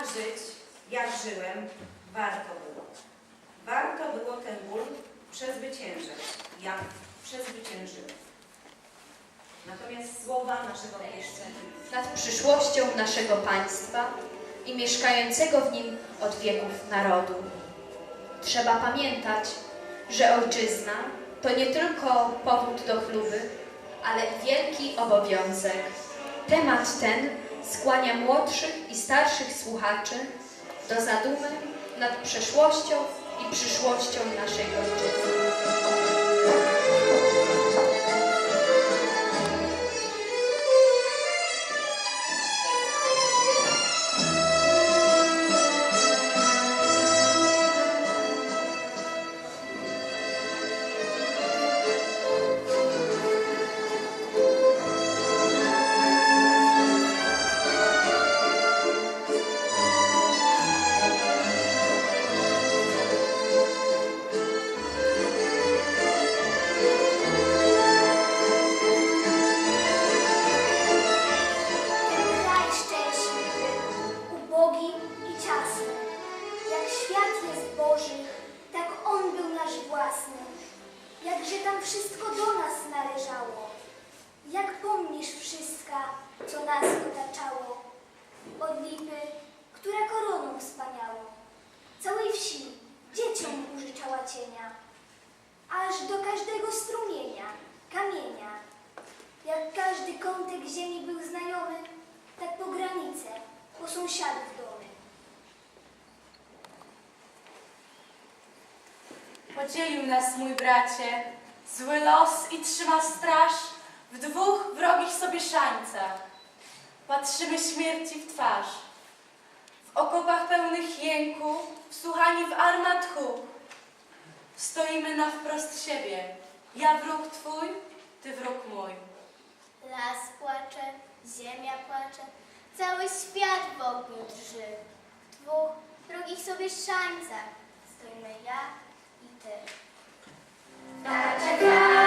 żyć, jak żyłem, warto było. Warto było ten ból przezwyciężać, jak przezwyciężyłem. Natomiast słowa naszego pieścia nad przyszłością naszego państwa i mieszkającego w nim od wieków narodu. Trzeba pamiętać, że ojczyzna to nie tylko powód do chluby, ale wielki obowiązek. Temat ten skłania młodszych i starszych słuchaczy do zadumy nad przeszłością i przyszłością naszej ojczyzny. Jakże tam wszystko do nas należało. Jak pomnisz wszystka, co nas otaczało. Od lipy, która koroną wspaniałą. Całej wsi dzieciom użyczała cienia. Aż do każdego strumienia, kamienia. Jak każdy kątek ziemi był znajomy, tak po granicę, po sąsiadów Podzielił nas mój bracie, zły los i trzyma straż w dwóch wrogich sobie szańcach. Patrzymy śmierci w twarz. W okopach pełnych jęku, wsłuchani w armat huk. Stoimy na wprost siebie. Ja wróg twój, ty wróg mój. Las płacze, ziemia płacze, cały świat w ogniu drży. W dwóch drugich sobie szańcach stoimy ja i ty. Nasze kraj,